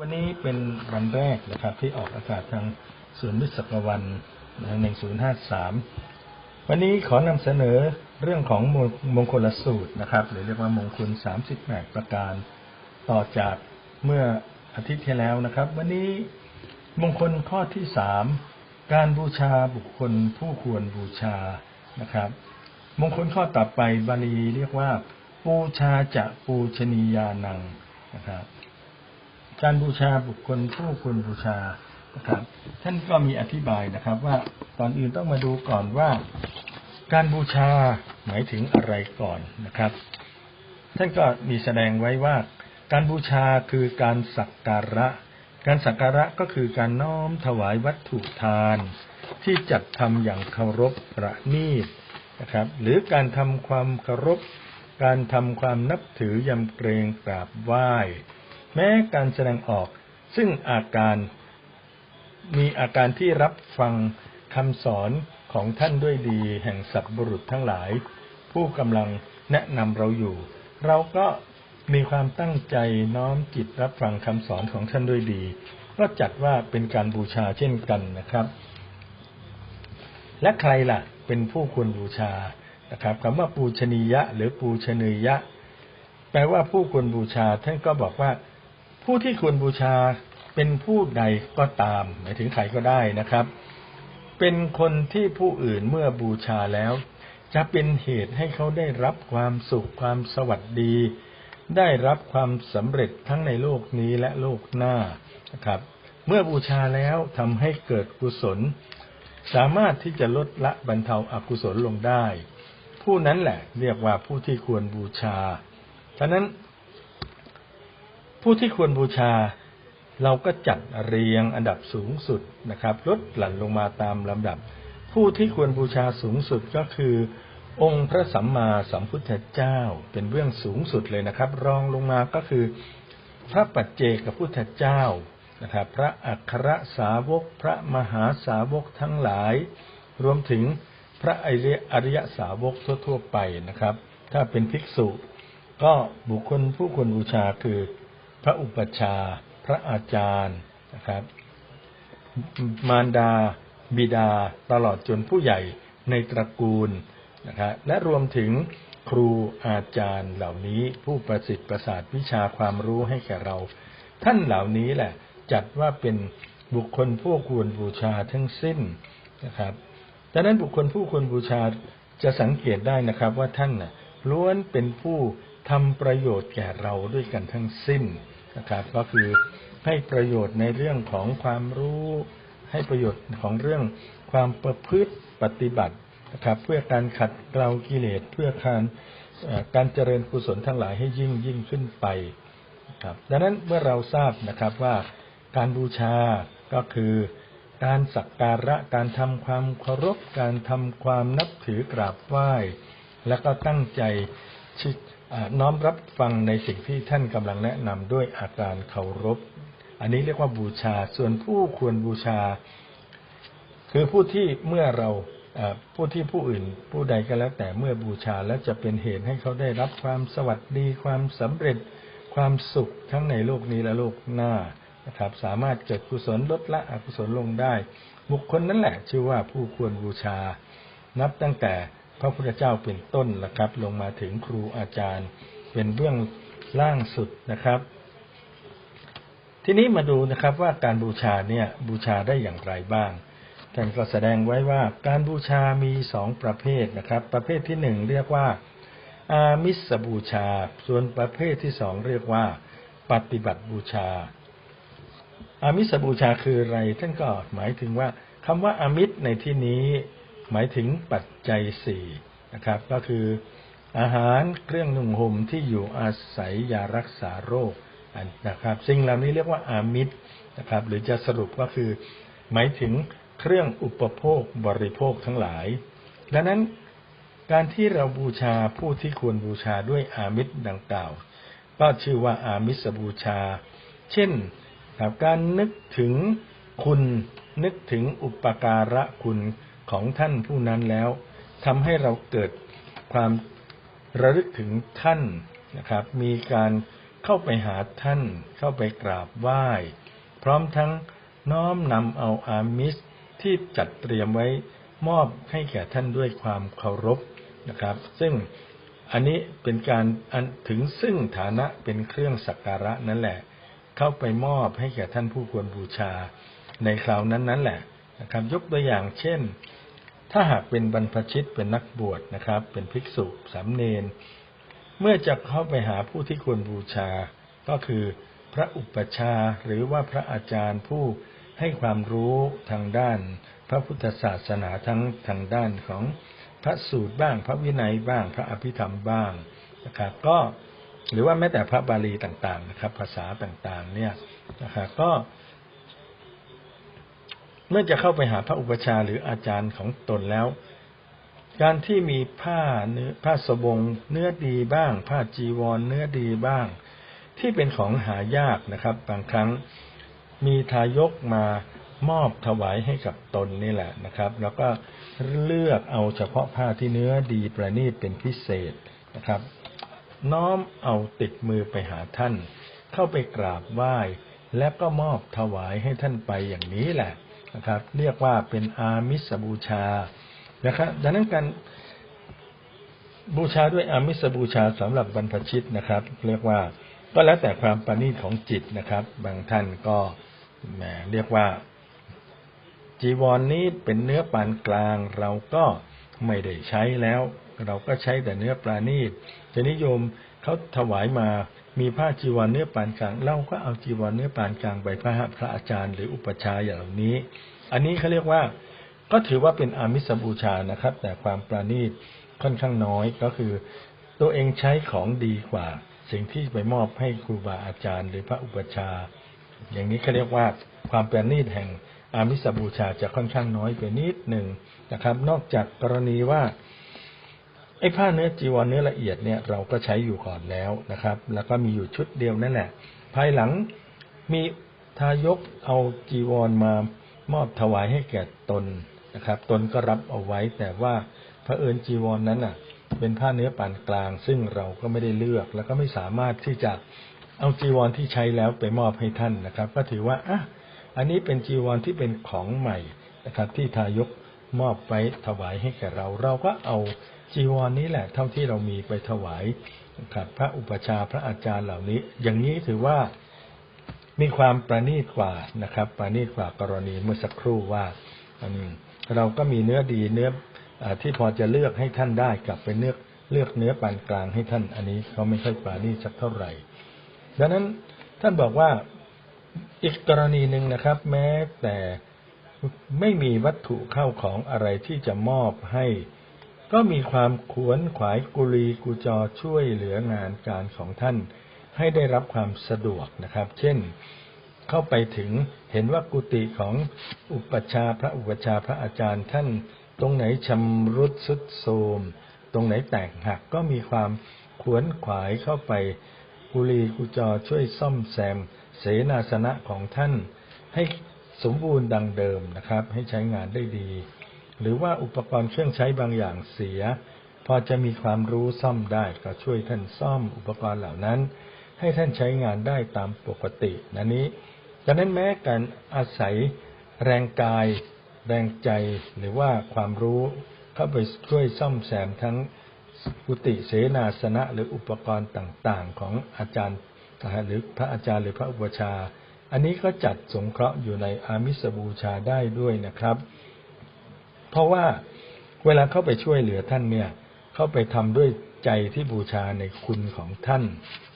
วันนี้เป็นวันแรกนะครับที่ออกอากาศทางศูนย์วิศกวันหนึ่งศูนย์ห้าสามวันนี้ขอนำเสนอเรื่องของมงมงคลสูตรนะครับ หรือเรียกว่ามงคลสามสิบแปดประการ ต่อจากเมื่ออาทิตย์ที่แล้วนะครับ วันนี้มงคลข้อที่สามการบูชาบุคคลผู้ควรบูชานะครับ มงคลข้อต่อไปบาลีเรียกว่า ปูชาจะปูชนียานังนะครับ การบูชาบุคคลผู้ควรบูชานะครับ ท่านก็มีอธิบายนะครับว่าตอนอื่นต้องมาดูก่อนว่า การบูชาหมายถึงอะไรก่อนนะครับ ท่านก็มีแสดงไว้ว่า การบูชาคือการสักการะ การสักการะก็คือการน้อมถวายวัตถุทาน ที่จัดทำอย่างเคารพประณีตนะครับ หรือการทำความเคารพ การทำความนับถือยำเกรงกราบไหว้ แม้การแสดงออก ซึ่งอาการมีอาการที่รับฟังคำสอนของท่านด้วยดีแห่งสัตว์บุรุษทั้งหลาย ผู้กำลังแนะนำเราอยู่ เราก็มีความตั้งใจน้อมจิตรับฟังคำสอนของท่านด้วยดี ก็จัดว่าเป็นการบูชาเช่นกันนะครับ และใครล่ะ เป็นผู้ควรบูชานะครับคำว่าปูชนียะ หรือปูชนียะ แปลว่าผู้ควรบูชาท่านก็บอกว่า ผู้ที่ควรบูชาเป็นผู้ใดก็ตาม หมายถึงใครก็ได้นะครับ เป็นคนที่ผู้อื่นเมื่อบูชาแล้ว จะเป็นเหตุให้เขาได้รับความสุขความสวัสดี ได้รับความสำเร็จทั้งในโลกนี้และโลกหน้านะครับ เมื่อบูชาแล้วทำให้เกิดกุศล สามารถที่จะลดละบรรเทาอากุศลลงได้ ผู้นั้นแหละเรียกว่าผู้ที่ควรบูชาฉะนั้น ผู้ที่ควรบูชา เราก็จัดเรียงอันดับสูงสุดนะครับลดหลั่นลงมาตามลำดับ ผู้ที่ควรบูชาสูงสุดก็คือ องค์พระสัมมาสัมพุทธเจ้าเป็นเรื่องสูงสุดเลยนะครับ รองลงมาก็คือ พระปัจเจกพุทธเจ้านะครับพระอัครสาวก พระมหาสาวกทั้งหลาย รวมถึงพระอริยอริยสาวกทั่วๆไปนะครับ ถ้าเป็นภิกษุ ก็บุคคลผู้ควรบูชาคือ ระอุปชา พระอาจารย์นะครับ มารดา บิดาตลอดจนผู้ใหญ่ในตระกูลนะครับและรวมถึงครูอาจารย์เหล่านี้ผู้ประสิทธิ์ประสาทวิชาความรู้ให้แก่เรา ท่านเหล่านี้แหละ จัดว่าเป็นบุคคลผู้ควรบูชาทั้งสิ้นนะครับดังนั้นบุคคลผู้ควรบูชาจะสังเกตได้นะครับว่าท่านน่ะล้วนเป็นผู้ทำประโยชน์แก่เราด้วยกันทั้งสิ้น นะครับ ก็คือให้ประโยชน์ในเรื่องของความรู้ ให้ประโยชน์ของเรื่องความประพฤติปฏิบัตินะครับ เพื่อการขัดเกลากิเลสเพื่อการการเจริญกุศลทั้งหลายให้ยิ่งยิ่งขึ้นไปครับดังนั้นเมื่อเราทราบนะครับว่าการบูชาก็คือการสักการะการทำความเคารพ การทำความนับถือกราบไหว้ แล้วก็ตั้งใจ น้อมรับฟังในสิ่งที่ท่านกำลังแนะนำด้วยอาการเคารพ อันนี้เรียกว่าบูชา ส่วนผู้ควรบูชา คือผู้ที่เมื่อเราผู้ที่ผู้อื่น ผู้ใดก็แล้วแต่เมื่อบูชาแล้วจะเป็นเหตุให้เขาได้รับความสวัสดีความสำเร็จความสุขทั้งในโลกนี้และโลกหน้านะครับ สามารถเกิดกุศลลดละอกุศลลงได้ บุคคลนั้นแหละชื่อว่าผู้ควรบูชา นับตั้งแต่ พระพุทธเจ้าเป็นต้นนะครับ ลงมาถึงครูอาจารย์ เป็นเบื้องล่างสุดนะครับ ทีนี้มาดูนะครับว่าการบูชาเนี่ยบูชาได้อย่างไรบ้างท่านก็แสดงไว้ว่าการบูชามีสองประเภทนะครับ ประเภทที่หนึ่งเรียกว่าอามิสบูชา ส่วนประเภทที่สองเรียกว่า ปฏิบัติบูชา อามิสบูชาคืออะไร ท่านก็หมายถึงว่าคำว่าอามิสในที่นี้ หมายถึงปัจจัยสี่นะครับ ก็คืออาหารเครื่องนุ่งห่มที่อยู่อาศัยยารักษาโรคนะครับ สิ่งเหล่านี้เรียกว่าอามิสนะครับ หรือจะสรุปก็คือ หมายถึงเครื่องอุปโภคบริโภคทั้งหลาย ดังนั้นการที่เราบูชาผู้ที่ควรบูชาด้วยอามิสดังกล่าว ก็ชื่อว่าอามิสบูชา เช่นการนึกถึงคุณนึกถึงอุปการะคุณ ของท่านผู้นั้นแล้วทำให้เราเกิดความระลึกถึงท่านนะครับ มีการเข้าไปหาท่าน เข้าไปกราบไหว้ พร้อมทั้งน้อมนำเอาอามิสที่จัดเตรียมไว้มอบให้แก่ท่านด้วยความเคารพนะครับ ซึ่งอันนี้เป็นการถึงซึ่งฐานะเป็นเครื่องสักการะนั่นแหละ เข้าไปมอบให้แก่ท่านผู้ควรบูชาในคราวนั้นนั่นแหละ นะครับยกตัวอย่างเช่น ถ้าหากเป็นบรรพชิตเป็นนักบวชนะครับ เป็นภิกษุสามเณรเมื่อจะเข้าไปหาผู้ที่ควรบูชา ก็คือพระอุปชาหรือว่าพระอาจารย์ผู้ให้ความรู้ทางด้าน พระพุทธศาสนาทั้งทางด้านของพระสูตรบ้าง พระวินัยบ้าง พระอภิธรรมบ้างนะครับ ก็หรือว่าแม้แต่พระบาลีต่างๆนะครับ ภาษาต่างๆ เนี่ยนะครับก็ เมื่อจะเข้าไปหาพระอุปชาหรืออาจารย์ของตนแล้ว การที่มีผ้าเนื้อผ้าสบง เนื้อดีบ้าง ผ้าจีวร เนื้อดีบ้าง ที่เป็นของหายากนะครับ บางครั้งมีทายกมามอบถวายให้กับตนนี่แหละนะครับ แล้วก็เลือกเอาเฉพาะผ้าที่เนื้อดีประณีตเป็นพิเศษนะครับ น้อมเอาติดมือไปหาท่าน เข้าไปกราบไหว้ และก็มอบถวายให้ท่านไปอย่างนี้แหละ นะครับ เรียกว่าเป็นอามิสบูชานะครับดังนั้นการบูชาด้วยอามิสบูชาสำหรับบรรพชิตนะครับ เรียกว่าก็แล้วแต่ความประณีตของจิตนะครับ บางท่านก็แหมเรียกว่า จีวรนนี้เป็นเนื้อปานกลาง เราก็ไม่ได้ใช้แล้ว เราก็ใช้แต่เนื้อปลาณีตจะนิยมเขาถวายมา มีผ้าจีวรเนื้อปานกลางเราก็เอาจีวรเนื้อปานกลางไปพระพระอาจารย์หรืออุปชาอย่างเหล่านี้ อันนี้เขาเรียกว่าก็ถือว่าเป็นอามิสบูชานะครับ แต่ความปราณีตค่อนข้างน้อยก็คือ ตัวเองใช้ของดีกว่า สิ่งที่ไปมอบให้ครูบาอาจารย์ หรือพระอุปชา อย่างนี้เขาเรียกว่าความประณีตแห่งอามิสบูชาจะค่อนข้างน้อยไปนิดหนึ่งนะครับ นอกจากกรณีว่า ไอ้ผ้าเนื้อจีวรเนื้อละเอียดเนี่ยเราก็ใช้อยู่ก่อนแล้วนะครับ แล้วก็มีอยู่ชุดเดียวนั่นแหละ ภายหลังมีทายกเอาจีวรมามอบถวายให้แก่ตนนะครับ ตนก็รับเอาไว้ แต่ว่าพระเอิญจีวรนนั้นอะ เป็นผ้าเนื้อปานกลาง ซึ่งเราก็ไม่ได้เลือก แล้วก็ไม่สามารถที่จะเอาจีวรที่ใช้แล้วไปมอบให้ท่านนะครับ ก็ถือว่าอะอันนี้เป็นจีวรที่เป็นของใหม่นะครับ ที่ทายกมอบไปถวายให้แก่เรา เราก็เอา จีวรนนี้แหละเท่าที่เรามีไปถวายครับพระอุปชาพระอาจารย์เหล่านี้ อย่างนี้ถือว่ามีความประณีตกว่านะครับ ประณีตกว่ากรณีเมื่อสักครู่ว่าเราก็มีเนื้อดีเนื้ออที่พอจะเลือกให้ท่านได้กลับไปเลือกเลือกเนื้อปานกลางให้ท่าน อันนี้เขาไม่ค่อยปราณีตสักเท่าไหร่ ดังนั้นท่านบอกว่าอีกกรณีหนึ่งนะครับ แม้แต่ไม่มีวัตถุเข้าของอะไรที่จะมอบให้ ก็มีความขวนขวายกุลีกุจอช่วยเหลืองานการของท่านให้ได้รับความสะดวกนะครับ เช่นเข้าไปถึงเห็นว่ากุฏิของอุปชาพระอุปชาพระอาจารย์ท่านตรงไหนชำรุดสุดโทมตรงไหนแตกหักก็มีความขวนขวายเข้าไปกุลีกุจอช่วยซ่อมแซม เสนาสนะของท่าน ให้สมบูรณ์ดังเดิมนะครับ ให้ใช้งานได้ดี หรือว่าอุปกรณ์เครื่องใช้บางอย่างเสีย พอจะมีความรู้ซ่อมได้ก็ช่วยท่านซ่อมอุปกรณ์เหล่านั้น ให้ท่านใช้งานได้ตามปกตินันนี้ดังนั้นแม้การอาศัยแรงกาย แรงใจหรือว่าความรู้เข้าไปช่วยซ่อมแซมทั้งกุฏิเสนาสนะหรืออุปกรณ์ต่างๆ ของอาจารย์หรือพระอาจารย์หรือพระอุปชา อันนี้ก็จัดสงเคราะห์อยู่ในอามิสบูชาได้ด้วยนะครับ เพราะว่าเวลาเข้าไปช่วยเหลือท่านเนี่ย เข้าไปทำด้วยใจที่บูชาในคุณของท่าน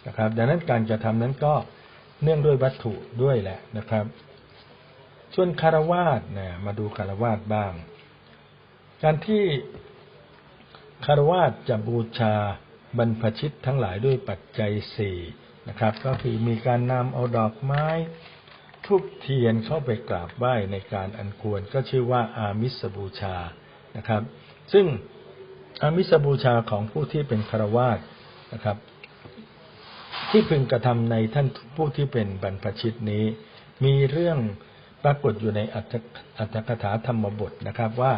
นะครับ ดังนั้นการจะทำนั้นก็เนื่องด้วยวัตถุด้วยแหละนะครับ ส่วนคารวาสนะมาดูคารวาสบ้าง การที่คารวาสจะบูชาบรรพชิตทั้งหลายด้วยปัจจัยสี่นะครับ ก็คือมีการนำเอาดอกไม้ ทุกเทียนเข้าไปกราบไหว้ในการอันควรก็ชื่อว่าอามิสบูชานะครับ ซึ่งอามิสบูชาของผู้ที่เป็นคารวาสนะครับ ที่พึงกระทำในท่านผู้ที่เป็นบรรพชิตนี้ มีเรื่องปรากฏอยู่ในอัตถกถาธรรมบทนะครับว่า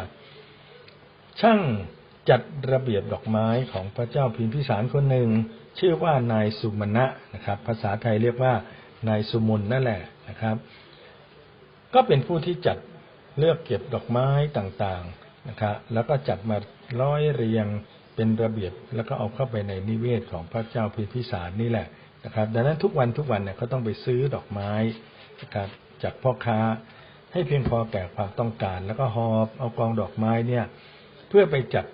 ช่างจัดระเบียบดอกไม้ของพระเจ้าพิมพิสารคนหนึ่ง ชื่อว่านายสุมณะนะครับ ภาษาไทยเรียกว่านายสุมนนั่นแหละ นะครับ ก็เป็นผู้ที่จัดเลือกเก็บดอกไม้ต่างๆนะครับแล้วก็จัดมาร้อยเรียงเป็นระเบียบ แล้วก็เอาเข้าไปในนิเวศของพระเจ้าพิมพิสารนี่แหละนะครับ ดังนั้นทุกวันทุกวันเนี่ยเขาต้องไปซื้อดอกไม้นะครับจากพ่อค้าให้เพียงพอแก่ความต้องการ แล้วก็หอบเอากองดอกไม้เนี่ยเพื่อไปจัด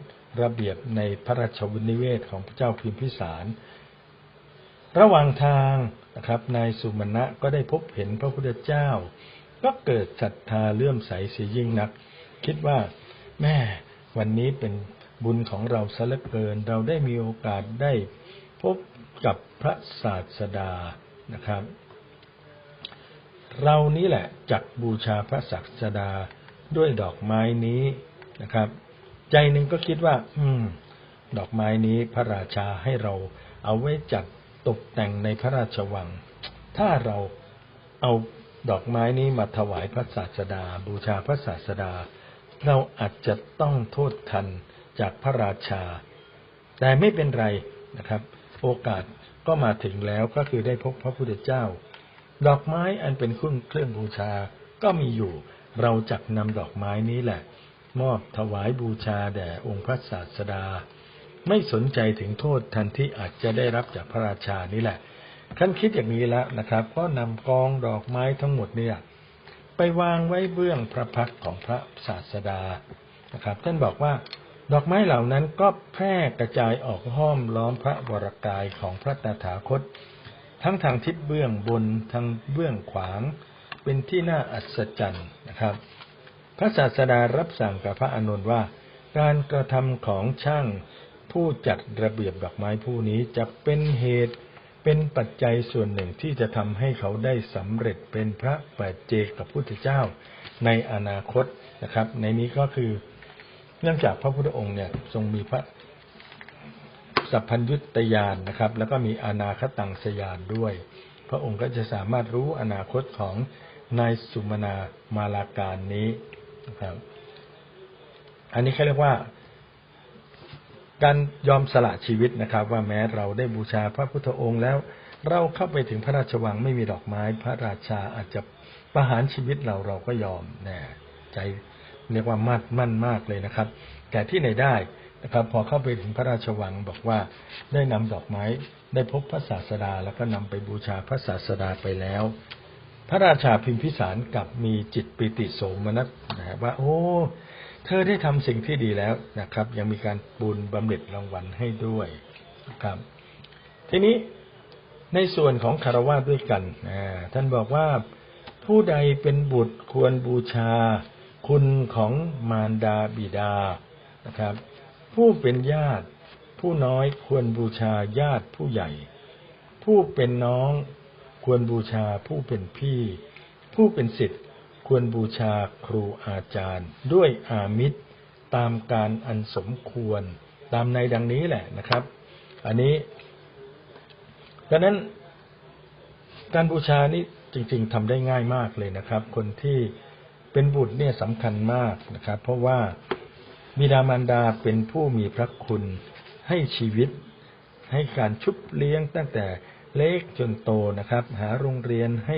ระเบียบในพระราชวินิเวศของพระเจ้าพิมพิสาร ระหว่างทางนะครับนายสุมาณะก็ได้พบเห็นพระพุทธเจ้า ก็เกิดศรัทธาเลื่อมใสเสียยิ่งนัก คิดว่าแม่วันนี้เป็นบุญของเราซะเหลือเกิน เราได้มีโอกาสได้พบกับพระศาสดานะครับ เรานี้แหละจักบูชาพระศัสดาด้วยดอกไม้นี้นะครับ ใจหนึ่งก็คิดว่า อืม ดอกไม้นี้พระราชาให้เราเอาไว้จัด ตกแต่งในพระราชวัง ถ้าเราเอาดอกไม้นี้มาถวายพระศาสดา บูชาพระศาสดา เราอาจจะต้องโทษทันจากพระราชา แต่ไม่เป็นไรนะครับ โอกาสก็มาถึงแล้วก็คือได้พบพระพุทธเจ้า ดอกไม้อันเป็นคุณเครื่องบูชาก็มีอยู่ เราจักนำดอกไม้นี้แหละ มอบถวายบูชาแด่องค์พระศาสดา ไม่สนใจถึงโทษทันที่อาจจะได้รับจากพระราชานี่แหละท่านคิดอย่างนี้แล้วนะครับ ก็นำกองดอกไม้ทั้งหมดเนี่ยไปวางไว้เบื้องพระพักของพระศาสดานะครับ ท่านบอกว่าดอกไม้เหล่านั้นก็แพร่กระจายออกห้อมล้อมพระวรกายของพระตถาคต ทั้งทางทิศเบื้องบนทางเบื้องขวาง เป็นที่น่าอัศจรรย์นะครับ พระศาสดารับสั่งกับพระอานนท์ว่า การกระทำของช่าง ผู้จัดระเบียบดอกไม้ผู้นี้จะเป็นเหตุเป็นปัจจัยส่วนหนึ่งที่จะทำให้เขาได้สำเร็จเป็นพระปัจเจกกับพุทธเจ้าในอนาคตนะครับ ในนี้ก็คือเนื่องจากพระพุทธองค์เนี่ยทรงมีพระสัพพัญญุตยานนะครับ แล้วก็มีอนาคตังสยานด้วย พระองค์ก็จะสามารถรู้อนาคตของนายสุมาณามาลาการนี้นะครับ อันนี้เขาเรียกว่า การยอมสละชีวิตนะครับ ว่าแม้เราได้บูชาพระพุทธองค์แล้ว เราเข้าไปถึงพระราชวังไม่มีดอกไม้ พระราชาอาจจะประหารชีวิตเราเราก็ยอมแน่ใจเรียกว่ามั่นมั่นมากเลยนะครับ แต่ที่ไหนได้นะครับ พอเข้าไปถึงพระราชวังบอกว่าได้นำดอกไม้ได้พบพระศาสดาแล้วก็นำไปบูชาพระศาสดาไปแล้ว พระราชาพิมพิสารกลับมีจิตปิติโสมนัสนะว่า โอ้ เธอได้ทำสิ่งที่ดีแล้วนะครับ ยังมีการบุญบำเหน็จรางวัลให้ด้วยนะครับ ทีนี้ในส่วนของคารวะด้วยกัน ท่านบอกว่าผู้ใดเป็นบุตรควรบูชา คุณของมารดาบิดานะครับ ผู้เป็นญาติ ผู้น้อยควรบูชาญาติผู้ใหญ่ ผู้เป็นน้องควรบูชาผู้เป็นพี่ ผู้เป็นศิษย์ ควรบูชาครูอาจารย์ ด้วยอามิตรตามการอันสมควร ตามในดังนี้แหละนะครับ อันนี้ดังนั้นการบูชานี้จริง ๆทำได้ง่ายมากเลยนะครับ คนที่เป็นบุตรเนี่ยสำคัญมากนะครับ เพราะว่าบิดามารดาเป็นผู้มีพระคุณให้ชีวิต ให้การชุบเลี้ยงตั้งแต่เล็กจนโตนะครับ หาโรงเรียนให้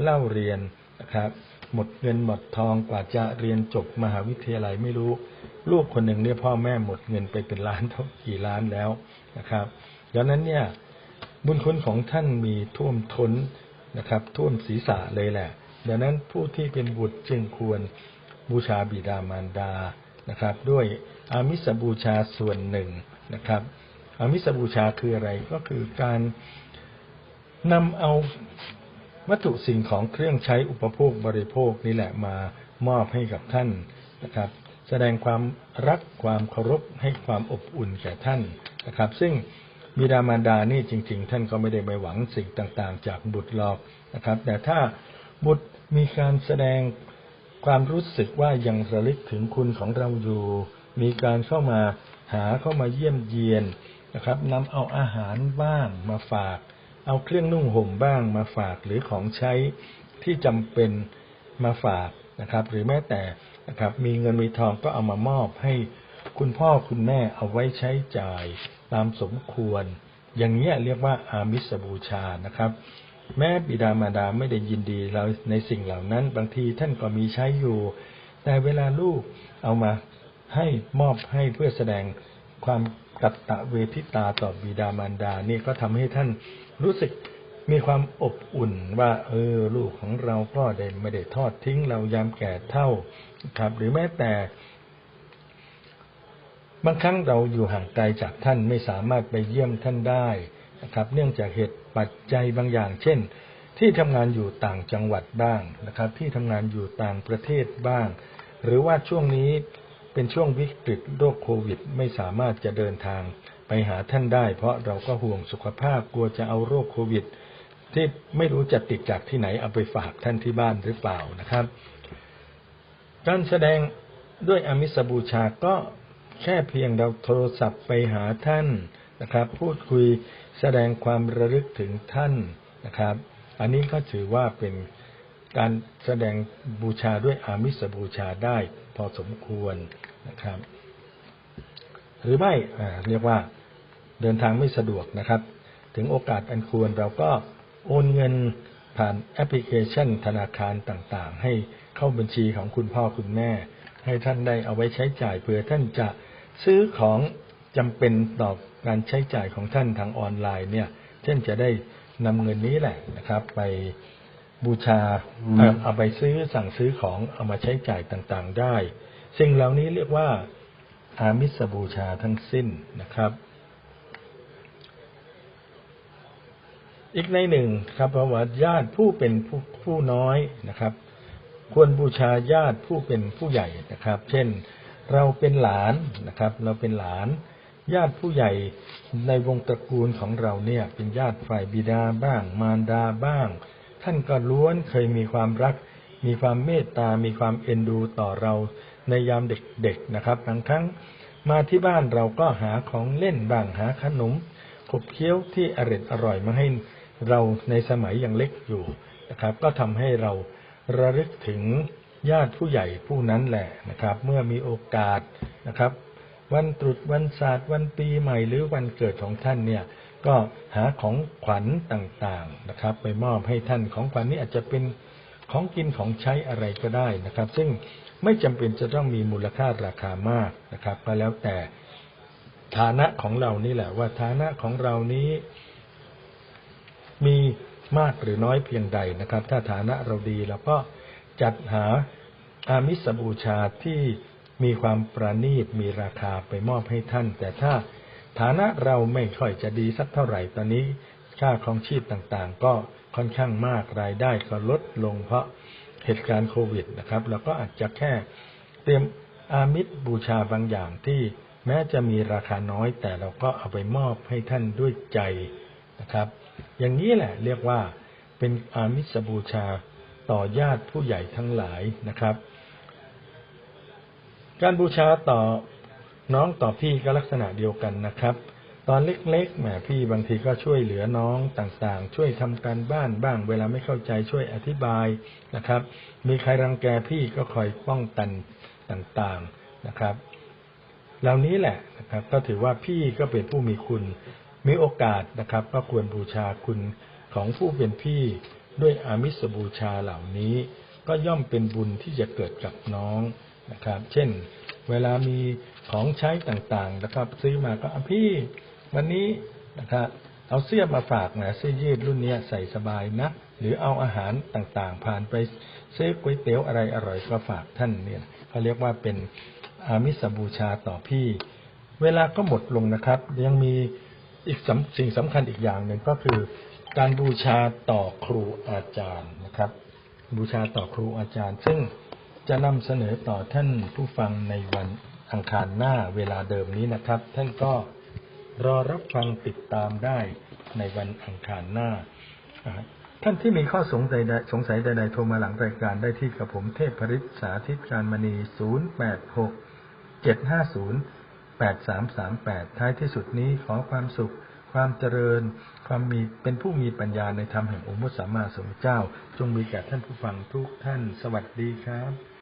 เล่าเรียนนะครับ หมดเงินหมดทองกว่าจะเรียนจบมหาวิทยาลัยไม่รู้ ลูกคนหนึ่งเนี่ยพ่อแม่หมดเงินไปเป็นล้านเท่ากี่ล้านแล้วนะครับดังนั้นเนี่ยบุญคุณของท่านมีท่วมท้นนะครับท่วมศีรษะเลยแหละ ดังนั้นผู้ที่เป็นบุตรจึงควรบูชาบิดามารดานะครับ ด้วยอามิสบูชาส่วนหนึ่งนะครับอามิสบูชาคืออะไรก็คือการนำเอา วัตถุสิ่งของเครื่องใช้อุปโภคบริโภคนี่แหละมามอบให้กับท่านนะครับ แสดงความรักความเคารพให้ความอบอุ่นแก่ท่านนะครับ ซึ่งบิดามารดานี่จริง ๆ ท่านก็ไม่ได้ไปหวังสิ่งต่างๆ จากบุตรหรอกนะครับ แต่ถ้าบุตรมีการแสดงความรู้สึกว่ายังระลึกถึงคุณของเราอยู่ มีการเข้ามาหาเข้ามาเยี่ยมเยียนนะครับนำเอาอาหารบ้างมาฝาก เอาเครื่องนุ่งห่มบ้างมาฝากหรือของใช้ที่จำเป็นมาฝากนะครับ หรือแม้แต่นะครับมีเงินมีทองก็เอามามอบให้คุณพ่อคุณแม่เอาไว้ใช้จ่ายตามสมควร อย่างนี้เรียกว่าอามิสบูชานะครับ แม้บิดามารดาไม่ได้ยินดีเราในสิ่งเหล่านั้น บางทีท่านก็มีใช้อยู่ แต่เวลาลูกเอามาให้มอบให้เพื่อแสดงความ กัตตะเวทิตาต่อบิดามารดานี่ก็ทำให้ท่านรู้สึกมีความอบอุ่นว่า เออ ลูกของเราก็ได้ไม่ได้ทอดทิ้งเรายามแก่เท่าครับ หรือแม้แต่บางครั้งเราอยู่ห่างไกลจากท่านไม่สามารถไปเยี่ยมท่านได้นะครับ เนื่องจากเหตุปัจจัยบางอย่าง เช่น ที่ทำงานอยู่ต่างจังหวัดบ้างนะครับ ที่ทำงานอยู่ต่างประเทศบ้าง หรือว่าช่วงนี้ เป็นช่วงวิกฤตโรคโควิดไม่สามารถจะเดินทางไปหาท่านได้ เพราะเราก็ห่วงสุขภาพกลัวจะเอาโรคโควิด ที่ไม่รู้จะติดจากที่ไหนเอาไปฝากท่านที่บ้านหรือเปล่านะครับ การแสดงด้วยอมิสบูชาก็แค่เพียงเราโทรศัพท์ไปหาท่านนะครับ พูดคุยแสดงความระลึกถึงท่านนะครับ อันนี้ก็ถือว่าเป็นการแสดงบูชาด้วยอามิสบูชาได้ อสมควรนะครับ หรือไม่เรียกว่าเดินทางไม่สะดวกนะครับ ถึงโอกาสอันควรเราก็โอนเงินผ่านแอปพลิเคชันธนาคารต่างๆ ให้เข้าบัญชีของคุณพ่อคุณแม่ ให้ท่านได้เอาไว้ใช้จ่ายเพื่อท่านจะซื้อของจำเป็นต่อการใช้จ่ายของท่านทางออนไลน์เนี่ย เช่นจะได้นำเงินนี้แหละนะครับ ไป บูชาเอาไปซื้อสั่งซื้อของเอามาใช้จ่ายต่างๆได้ สิ่งเหล่านี้เรียกว่าอามิสบูชาทั้งสิ้นนะครับ อีกในหนึ่งครับเพราะว่าญาติผู้เป็นผู้ผู้น้อยนะครับ ควรบูชาญาติผู้เป็นผู้ใหญ่นะครับ เช่นเราเป็นหลานนะครับ เราเป็นหลาน ญาติผู้ใหญ่ในวงตระกูลของเราเนี่ย เป็นญาติฝ่ายบิดาบ้าง มารดาบ้าง ท่านก็ล้วนเคยมีความรัก มีความเมตตา มีความเอ็นดูต่อเราในยามเด็กๆนะครับบางครั้งมาที่บ้านเราก็หาของเล่นบ้างหาขนมขบเคี้ยวที่อร่อยอร่อยมาให้เราในสมัยยังเล็กอยู่นะครับ ก็ทำให้เราระลึกถึงญาติผู้ใหญ่ผู้นั้นแหละนะครับ เมื่อมีโอกาสนะครับ วันตรุษวันศาสตร์วันปีใหม่หรือวันเกิดของท่านเนี่ย ก็หาของขวัญต่างๆนะครับ ไปมอบให้ท่านของขวัญนี้อาจจะเป็นของกินของใช้อะไรก็ได้นะครับ ซึ่งไม่จำเป็นจะต้องมีมูลค่าราคามากนะครับ ก็แล้วแต่ฐานะของเรานี่แหละว่าฐานะของเรานี้มีมากหรือน้อยเพียงใดนะครับ ถ้าฐานะเราดีเราก็จัดหาอามิสบูชาที่มีความประณีตมีราคาไปมอบให้ท่าน แต่ถ้า ฐานะเราไม่ค่อยจะดีสักเท่าไหร่ตอนนี้ ค่าครองชีพต่างๆ ก็ค่อนข้างมากรายได้ก็ลดลงเพราะเหตุการณ์โควิดนะครับเราก็อาจจะแค่เตรียมอามิสบูชาบางอย่างที่แม้จะมีราคาน้อย แต่เราก็เอาไปมอบให้ท่านด้วยใจนะครับ อย่างนี้แหละเรียกว่าเป็นอามิสบูชาต่อญาติผู้ใหญ่ทั้งหลายนะครับ การบูชาต่อ น้องต่อพี่ก็ลักษณะเดียวกันนะครับ ตอนเล็กๆแหมพี่บางทีก็ช่วยเหลือน้องต่างๆ ช่วยทำการบ้านบ้าง เวลาไม่เข้าใจช่วยอธิบายนะครับ มีใครรังแกพี่ก็คอยป้องกันต่างๆนะครับ เหล่านี้แหละนะครับ ก็ถือว่าพี่ก็เป็นผู้มีคุณ มีโอกาสนะครับ ก็ควรบูชาคุณของผู้เป็นพี่ด้วยอามิสบูชาเหล่านี้ ก็ย่อมเป็นบุญที่จะเกิดกับน้องนะครับ เช่น เวลามีของใช้ต่างๆนะครับ ซื้อมาก็พี่วันนี้นะครับเอาเสื้อมาฝากนะเสื้อยืดรุ่นนี้ใส่สบายนะ หรือเอาอาหารต่างๆ ผ่านไปซื้อก๋วยเตี๋ยวอะไรอร่อยก็ฝากท่านเนี่ยเขาเรียกว่าเป็นอามิสบูชาต่อพี่ เวลาก็หมดลงนะครับ ยังมีอีกสิ่งสำคัญอีกอย่างหนึ่งก็คือ การบูชาต่อครูอาจารย์นะครับ บูชาต่อครูอาจารย์ ซึ่ง จะนำเสนอต่อท่านผู้ฟังในวันอังคารหน้าเวลาเดิมนี้นะครับ ท่านก็รอรับฟังติดตามได้ในวันอังคารหน้า ท่านที่มีข้อสงสัยใดสงสัยใดๆโทรมาหลังรายการได้ที่กับผมเทพพริษสาธิตการมณี 086 750 8338 ท้ายที่สุดนี้ขอความสุข ความเจริญ ความมีเป็นผู้มีปัญญาในธรรมแห่งองค์พระสัมมาสัมพุทธเจ้า จงมีแก่ท่านผู้ฟังทุกท่าน สวัสดีครับ